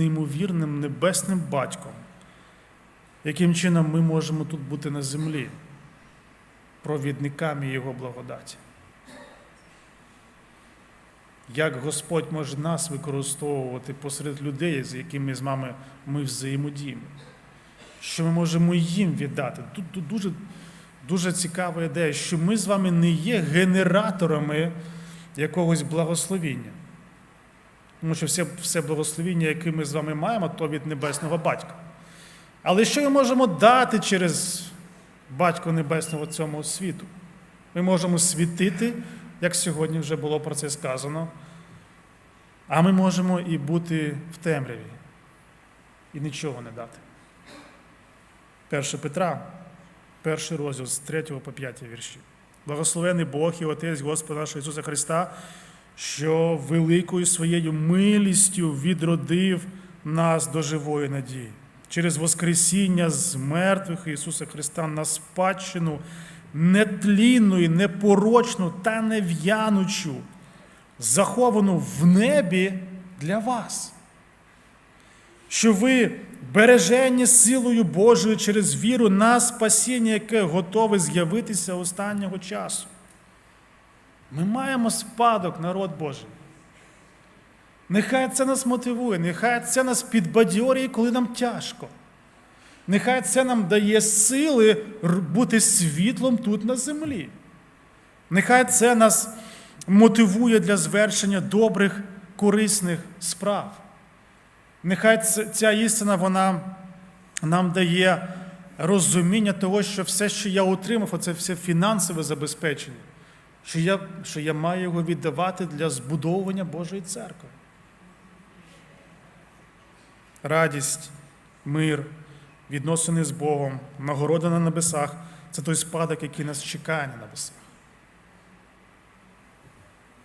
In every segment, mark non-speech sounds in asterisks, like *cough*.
неймовірним небесним батьком, яким чином ми можемо тут бути на землі, провідниками Його благодаті. Як Господь може нас використовувати посеред людей, з якими з вами ми взаємодіємо, що ми можемо їм віддати. Тут, тут дуже, дуже цікава ідея, що ми з вами не є генераторами якогось благословіння. Тому що все, все благословіння, яке ми з вами маємо, то від Небесного Батька. Але що ми можемо дати через Батька Небесного цьому світу? Ми можемо світити, як сьогодні вже було про це сказано, а ми можемо і бути в темряві і нічого не дати. 1 Петра, перший розділ з 3 по 5 вірші. Благословений Бог і Отець Господа нашого Ісуса Христа, що великою своєю милістю відродив нас до живої надії. Через Воскресіння з мертвих Ісуса Христа на спадщину нетлінну, і непорочну та нев'янучу, заховану в небі для вас. Що ви бережені силою Божою через віру на спасіння, яке готове з'явитися останнього часу. Ми маємо спадок, народ Божий. Нехай це нас мотивує, нехай це нас підбадьорює, коли нам тяжко. Нехай це нам дає сили бути світлом тут на землі. Нехай це нас мотивує для звершення добрих, корисних справ. Нехай ця істина вона нам дає розуміння того, що все, що я отримав, це все фінансове забезпечення, що я, що я маю його віддавати для збудовування Божої церкви. Радість, мир, відносини з Богом, нагорода на небесах це той спадок, який нас чекає на небесах.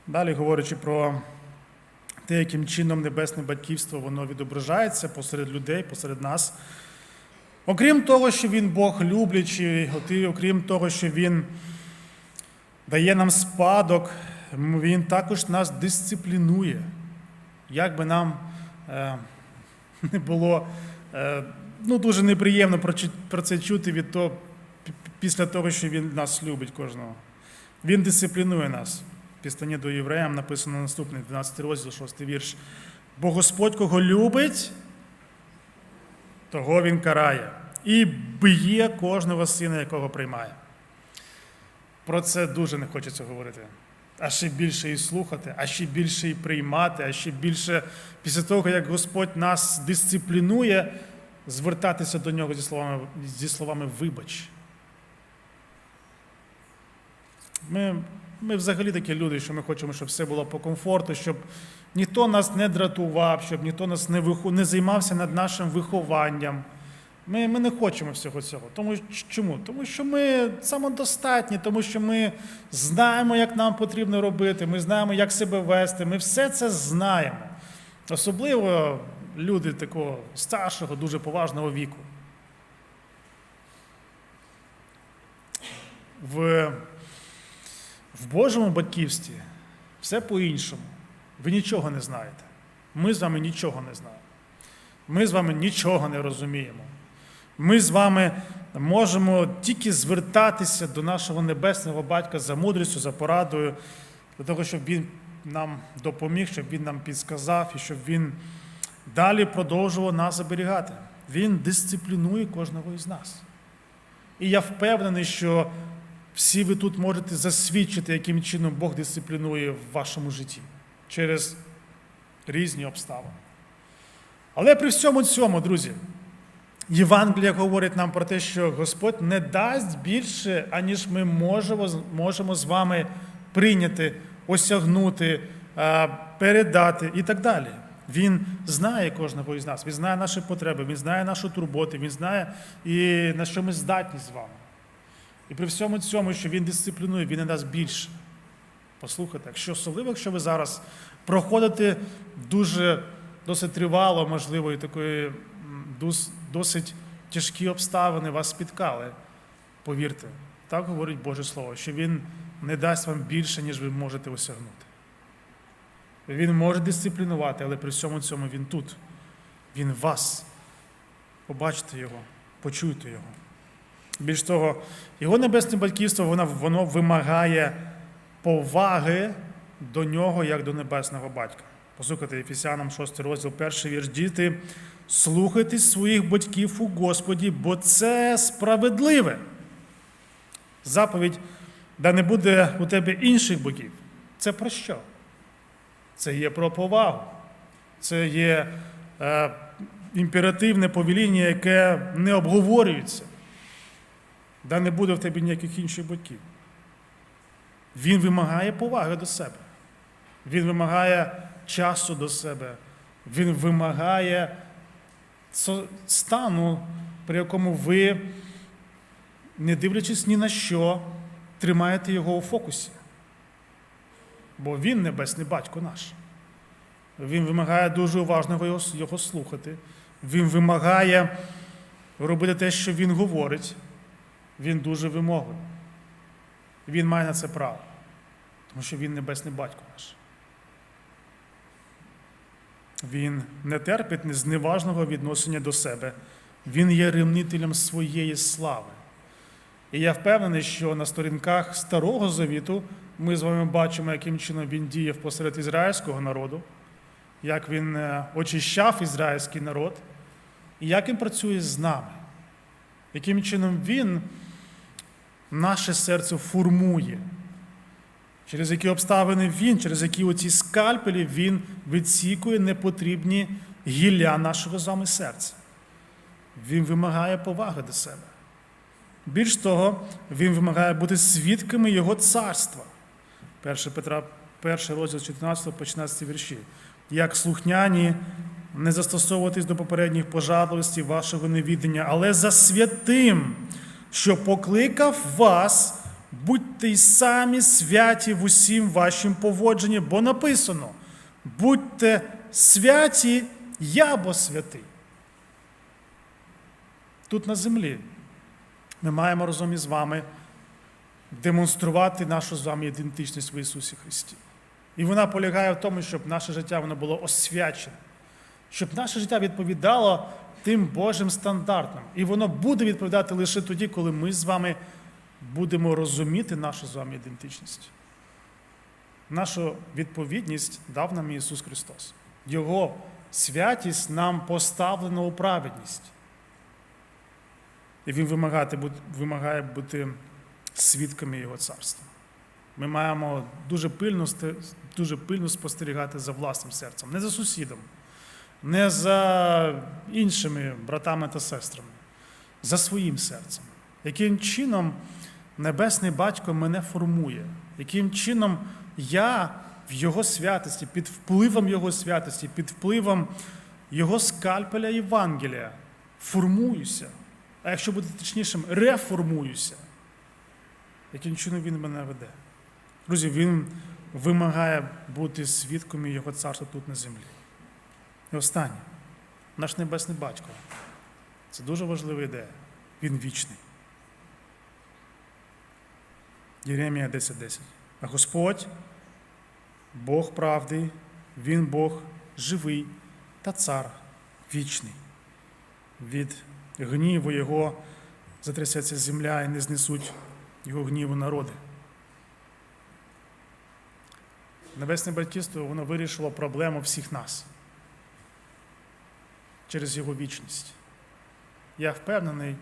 Далі говорячи про те, яким чином небесне батьківство воно відображається посеред людей, посеред нас. Окрім того, що він Бог люблячий, окрім того, що Він дає нам спадок, Він також нас дисциплінує. Як би нам е, не було е, ну, дуже неприємно про, це чути від того, після того, що Він нас любить кожного. Він дисциплінує нас. Пістані до євреям написано наступний 12 розділ, 6 вірш. Бо Господь, кого любить, того він карає. І б'є кожного сина, якого приймає. Про це дуже не хочеться говорити. А ще більше і слухати, а ще більше і приймати, а ще більше після того, як Господь нас дисциплінує, звертатися до нього зі словами, зі словами вибач. Ми, ми взагалі такі люди, що ми хочемо, щоб все було по комфорту, щоб ніхто нас не дратував, щоб ніхто нас не, виху, не займався над нашим вихованням. Ми, ми не хочемо всього цього. Тому чому? Тому що ми самодостатні, тому що ми знаємо, як нам потрібно робити, ми знаємо, як себе вести. Ми все це знаємо. Особливо люди такого старшого, дуже поважного віку. В, в Божому батьківстві все по-іншому. Ви нічого не знаєте. Ми з вами нічого не знаємо. Ми з вами нічого не розуміємо. Ми з вами можемо тільки звертатися до нашого небесного батька за мудрістю, за порадою, для того, щоб він нам допоміг, щоб він нам підсказав і щоб він далі продовжував нас оберігати. Він дисциплінує кожного із нас. І я впевнений, що всі ви тут можете засвідчити, яким чином Бог дисциплінує в вашому житті через різні обставини. Але при всьому цьому, друзі, Євангелія говорить нам про те, що Господь не дасть більше, аніж ми можемо, можемо з вами прийняти, осягнути, передати і так далі. Він знає кожного із нас, він знає наші потреби, він знає нашу турботу, він знає, і на що ми здатні з вами. І при всьому цьому, що він дисциплінує, він не дасть більше. Послухайте, якщо особливо, якщо ви зараз проходите дуже досить тривало, можливо, і такої досить тяжкі обставини вас спіткали, повірте, так говорить Боже Слово, що Він не дасть вам більше, ніж ви можете осягнути. Він може дисциплінувати, але при всьому цьому він тут. Він вас. Побачите його, почуйте його. Більш того, його небесне батьківство воно, воно вимагає поваги до нього, як до небесного батька. Послухайте Ефесянам 6 розділ, перший вірш. Діти, слухайтесь своїх батьків у Господі, бо це справедливе. Заповідь, да не буде у тебе інших богів. Це про що? Це є про повагу. Це є е, імперативне повеління, яке не обговорюється. Да не буде в тебе ніяких інших батьків. Він вимагає поваги до себе. Він вимагає часу до себе. Він вимагає стану, при якому ви, не дивлячись ні на що, тримаєте його у фокусі. Бо він небесний батько наш. Він вимагає дуже уважно його, його слухати. Він вимагає робити те, що він говорить. Він дуже вимогливий. Він має на це право. Тому що він небесний батько наш. Він не терпить зневажного відношення до себе. Він є ревнителем своєї слави. І я впевнений, що на сторінках Старого Завіту ми з вами бачимо, яким чином він діяв посеред ізраїльського народу, як він е, очищав ізраїльський народ, і як він працює з нами, яким чином він наше серце формує, через які обставини він, через які оці скальпелі він відсікує непотрібні гілля нашого з вами серця. Він вимагає поваги до себе. Більш того, він вимагає бути свідками Його царства. 1 Петра, 1 розділ 14 по 16 вірші. Як слухняні, не застосовуватись до попередніх пожадливостей вашого невідання, але за святим, що покликав вас, будьте й самі святі в усім вашім поводженні, бо написано: будьте святі, я бо святий. Тут на землі ми маємо разом із вами демонструвати нашу з вами ідентичність в Ісусі Христі. І вона полягає в тому, щоб наше життя воно було освячене, щоб наше життя відповідало тим Божим стандартам. І воно буде відповідати лише тоді, коли ми з вами будемо розуміти нашу з вами ідентичність. Нашу відповідність дав нам Ісус Христос. Його святість нам поставлена у праведність. І Він вимагає бути, вимагає бути свідками Його царства. Ми маємо дуже пильно, дуже пильно спостерігати за власним серцем, не за сусідом, не за іншими братами та сестрами, за своїм серцем. Яким чином Небесний Батько мене формує, яким чином я в Його святості, під впливом Його святості, під впливом Його скальпеля Євангелія формуюся. А якщо бути точнішим, реформуюся. Яким чином він мене веде? Друзі, він вимагає бути свідком Його царства тут на землі. І останнє, наш небесний батько. Це дуже важлива ідея. Він вічний. Єремія 10.10. А Господь, Бог правди, Він Бог живий та цар вічний. Від гніву Його затрясеться земля і не знесуть Його гніву народи. Небесне батьківство воно вирішило проблему всіх нас через його вічність. Я впевнений,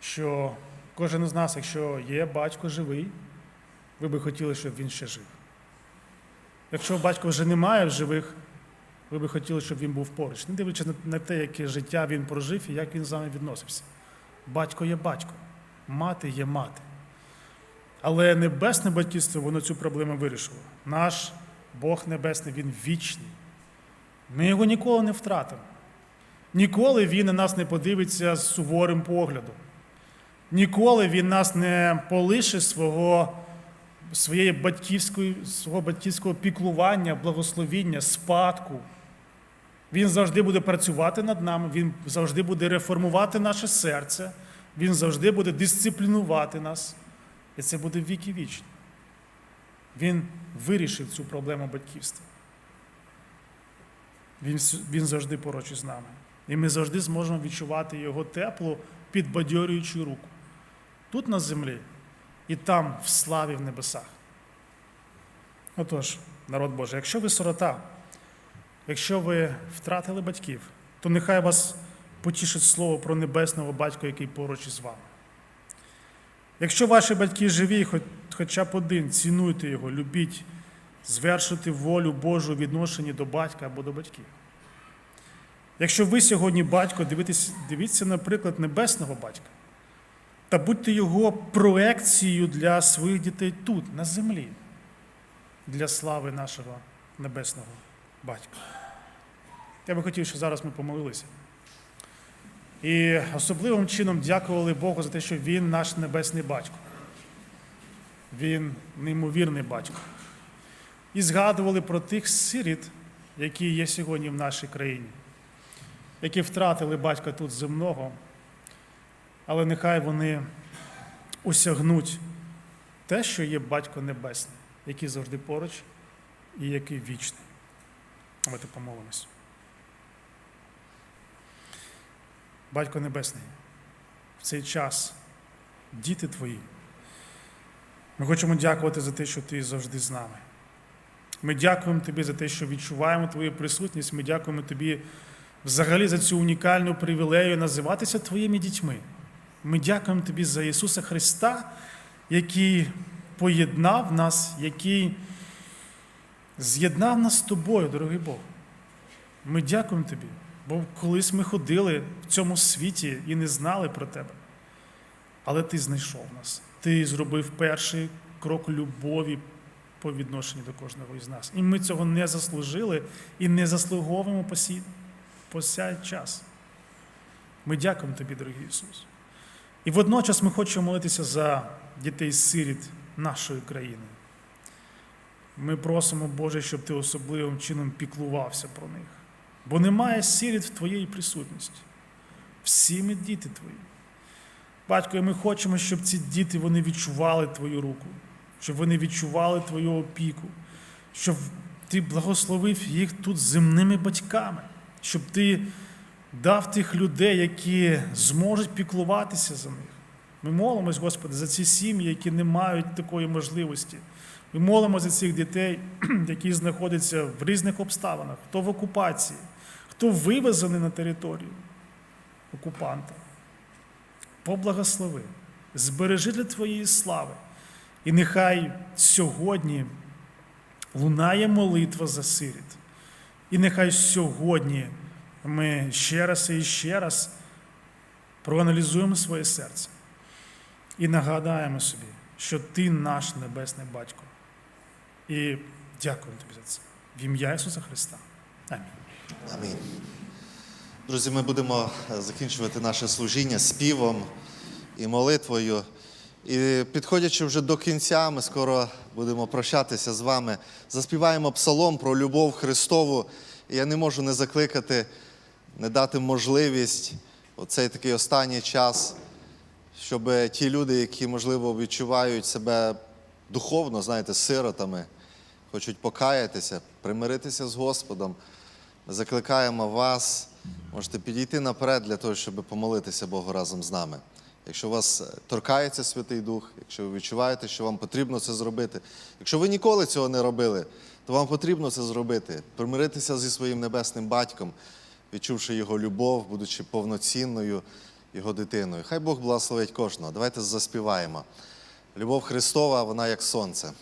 що кожен із нас, якщо є батько живий, ви би хотіли, щоб він ще жив. Якщо батько вже немає в живих, ви би хотіли, щоб він був поруч, не дивлячись на- те, яке життя він прожив і як він з вами відносився. Батько є батько, мати є мати. Але небесне батьківство, воно цю проблему вирішило. Наш Бог Небесний, Він вічний. Ми його ніколи не втратимо. Ніколи він на нас не подивиться з суворим поглядом. Ніколи він нас не полише свого, своєї батьківської, свого батьківського піклування, благословіння, спадку. Він завжди буде працювати над нами, він завжди буде реформувати наше серце, він завжди буде дисциплінувати нас. І це буде віки вічні. Він вирішив цю проблему батьківства. Він, він завжди поруч із нами. І ми завжди зможемо відчувати Його теплу, підбадьорюючу руку. Тут на землі і там, в славі в небесах. Отож, народ Божий, якщо ви сирота, якщо ви втратили батьків, то нехай вас потішить слово про небесного батька, який поруч із вами. Якщо ваші батьки живі, хоч, хоча б один, цінуйте його, любіть, звершуйте волю Божу у відношенні до батька або до батьків. Якщо ви сьогодні батько, дивитесь, дивіться, наприклад, небесного батька та будьте його проекцією для своїх дітей тут, на землі, для слави нашого небесного батька. Я би хотів, щоб зараз ми помолилися. І особливим чином дякували Богу за те, що Він наш небесний батько. Він неймовірний батько. І згадували про тих сиріт, які є сьогодні в нашій країні, які втратили батька тут земного, але нехай вони осягнуть те, що є батько небесний, який завжди поруч і який вічний. Давайте помолимось. Батько Небесний, в цей час діти твої. Ми хочемо дякувати за те, що ти завжди з нами. Ми дякуємо тобі за те, що відчуваємо твою присутність. Ми дякуємо тобі взагалі за цю унікальну привілею називатися твоїми дітьми. Ми дякуємо тобі за Ісуса Христа, який поєднав нас, який з'єднав нас з тобою, дорогий Бог. Ми дякуємо тобі, бо колись ми ходили в цьому світі і не знали про тебе. Але ти знайшов нас. Ти зробив перший крок любові по відношенню до кожного із нас. І ми цього не заслужили і не заслуговуємо по сій, час. Ми дякуємо тобі, дорогий Ісус. І водночас ми хочемо молитися за дітей сиріт нашої країни. Ми просимо, Боже, щоб ти особливим чином піклувався про них. Бо немає сиріт в твоєї присутності. Всі ми діти твої. Батько, і ми хочемо, щоб ці діти вони відчували твою руку, щоб вони відчували твою опіку, щоб ти благословив їх тут земними батьками, щоб ти дав тих людей, які зможуть піклуватися за них. Ми молимось, Господи, за ці сім'ї, які не мають такої можливості. Ми молимо за цих дітей, *clears throat* які знаходяться в різних обставинах, хто в окупації, хто вивезений на територію окупанта. Поблагослови, збережи для Твоєї слави. І нехай сьогодні лунає молитва за сиріт. І нехай сьогодні ми ще раз і ще раз проаналізуємо своє серце і нагадаємо собі, що ти наш небесний батько. І дякуємо тобі за це. В ім'я Ісуса Христа. Амінь. Амінь. Друзі, ми будемо е, закінчувати наше служіння співом і молитвою. І підходячи вже до кінця, ми скоро будемо прощатися з вами. Заспіваємо псалом про любов Христову. І я не можу не закликати, не дати можливість у цей такий останній час, щоб ті люди, які, можливо, відчувають себе духовно, знаєте, сиротами, хочуть покаятися, примиритися з Господом. Ми закликаємо вас, можете підійти наперед для того, щоб помолитися Богу разом з нами. Якщо вас е, торкається Святий Дух, якщо ви відчуваєте, що вам потрібно це зробити, якщо ви ніколи цього не робили, то вам потрібно це зробити, примиритися зі своїм небесним батьком, відчувши його любов, будучи повноцінною його дитиною. Хай Бог благословить кожного. Давайте заспіваємо. Любов Христова, вона як сонце.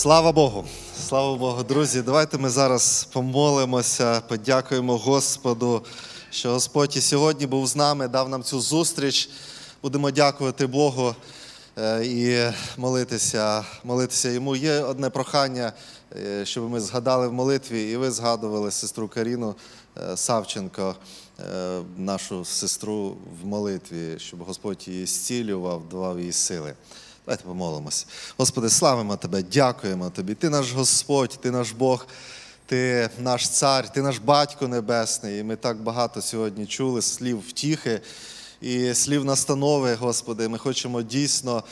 Слава Богу! Слава Богу, друзі! Давайте ми зараз помолимося, подякуємо Господу, що Господь і сьогодні був з нами, дав нам цю зустріч. Будемо дякувати Богу е, і молитися, молитися йому. Є одне прохання, е, щоб ми згадали в молитві, і ви згадували сестру Каріну е, Савченко, нашу сестру в молитві, щоб Господь її зцілював, давав їй сили. Давайте помолимося. Господи, славимо Тебе, дякуємо Тобі. Ти наш Господь, Ти наш Бог, Ти наш цар, Ти наш батько небесний. І ми так багато сьогодні чули слів втіхи і слів настанови, Господи. Ми хочемо дійсно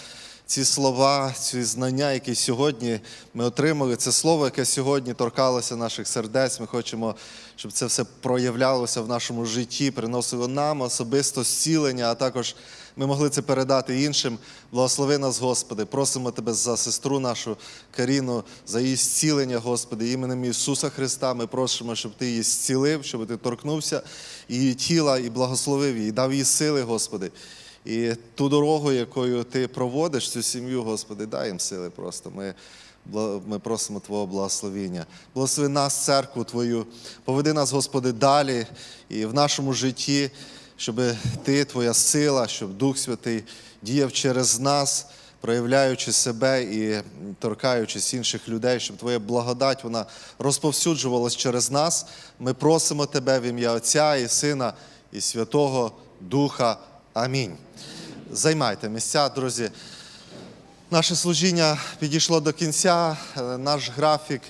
ці слова, ці знання, які сьогодні ми отримали, це слово, яке сьогодні торкалося наших сердець. Ми хочемо, щоб це все проявлялося в нашому житті, приносило нам особисто зцілення, а також ми могли це передати іншим. Благослови нас, Господи. Просимо Тебе за сестру нашу Каріну, за її зцілення, Господи, іменем Ісуса Христа. Ми просимо, щоб Ти її зцілив, щоб Ти торкнувся її тіла і благословив її, дав їй сили, Господи. І ту дорогу, якою ти проводиш цю сім'ю, Господи, дай їм сили просто. Ми, ми просимо Твого благословіння. Благослови нас, церкву Твою, поведи нас, Господи, далі і в нашому житті, щоб Ти, Твоя сила, щоб Дух Святий діяв через нас, проявляючи себе і торкаючись інших людей, щоб Твоя благодать вона розповсюджувалась через нас. Ми просимо Тебе в ім'я Отця і Сина і Святого Духа. Амінь. Займайте місця, друзі. Наше служіння підійшло до кінця. Е, Наш графік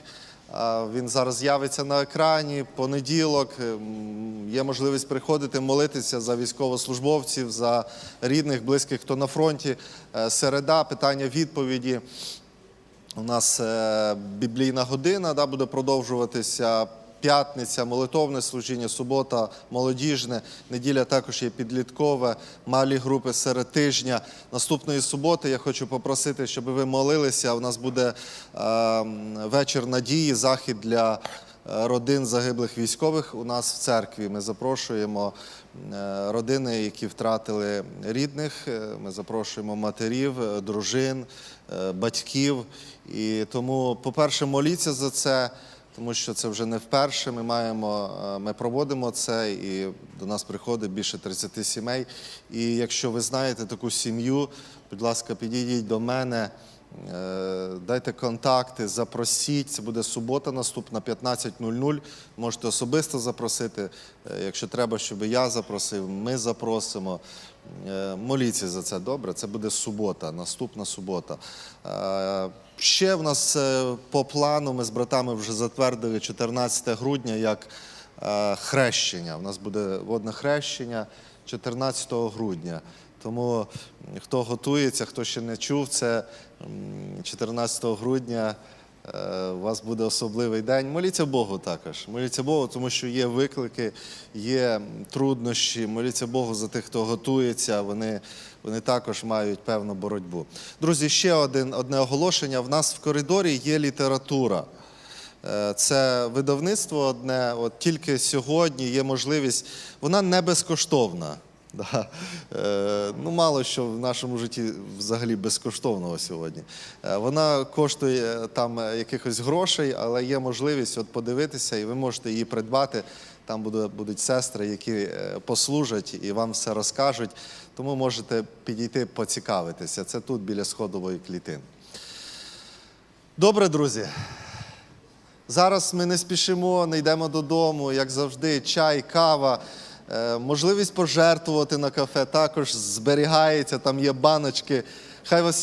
він зараз з'явиться на екрані. Понеділок ем, є можливість приходити молитися за військовослужбовців, за рідних, близьких, хто на фронті. Е, Середа, питання відповіді. У нас е, біблійна година да, буде продовжуватися. П'ятниця, молитовне служіння, субота, молодіжне, неділя також є підліткове, малі групи серед тижня. Наступної суботи я хочу попросити, щоб ви молилися. У нас буде е, вечір надії, захід для е, родин загиблих військових у нас в церкві. Ми запрошуємо е, родини, які втратили рідних. Е, Ми запрошуємо матерів, дружин, батьків. І тому, по-перше, моліться за це. Тому що це вже не вперше. Ми маємо, е, ми проводимо це, і до нас приходить більше 30 сімей. І якщо ви знаєте таку сім'ю, будь ласка, підійдіть до мене, е, дайте контакти, запросіть. Це буде субота наступна, 15.00. Можете особисто запросити. Е, Якщо треба, щоб я запросив, ми запросимо. Е, Моліться за це добре. Це буде субота, наступна субота. Е, Ще в нас е, по плану ми з братами вже затвердили 14 грудня як хрещення. У нас буде водне хрещення 14 грудня. Тому хто готується, хто ще не чув, це 14 грудня. Е, У вас буде особливий день. Моліться Богу також. Моліться Богу, тому що є виклики, є труднощі. Моліться Богу за тих, хто готується. Вони, вони також мають певну боротьбу. Друзі, ще один, одне оголошення. В нас в коридорі є література. Е, Це видавництво одне, от тільки сьогодні є можливість, вона не безкоштовна. *laughs* Да. Е, ну, мало що в нашому житті взагалі безкоштовного сьогодні. Е, вона коштує е, там якихось грошей, але є можливість от подивитися, і ви можете її придбати. Там буде, будуть сестри, які послужать і вам все розкажуть. Тому можете підійти поцікавитися. Це тут біля сходової клітини. Добре, друзі. Зараз ми не спішимо, не йдемо додому, як завжди, чай, кава. Е, Можливість пожертвувати на кафе також зберігається, там є баночки. Хай вас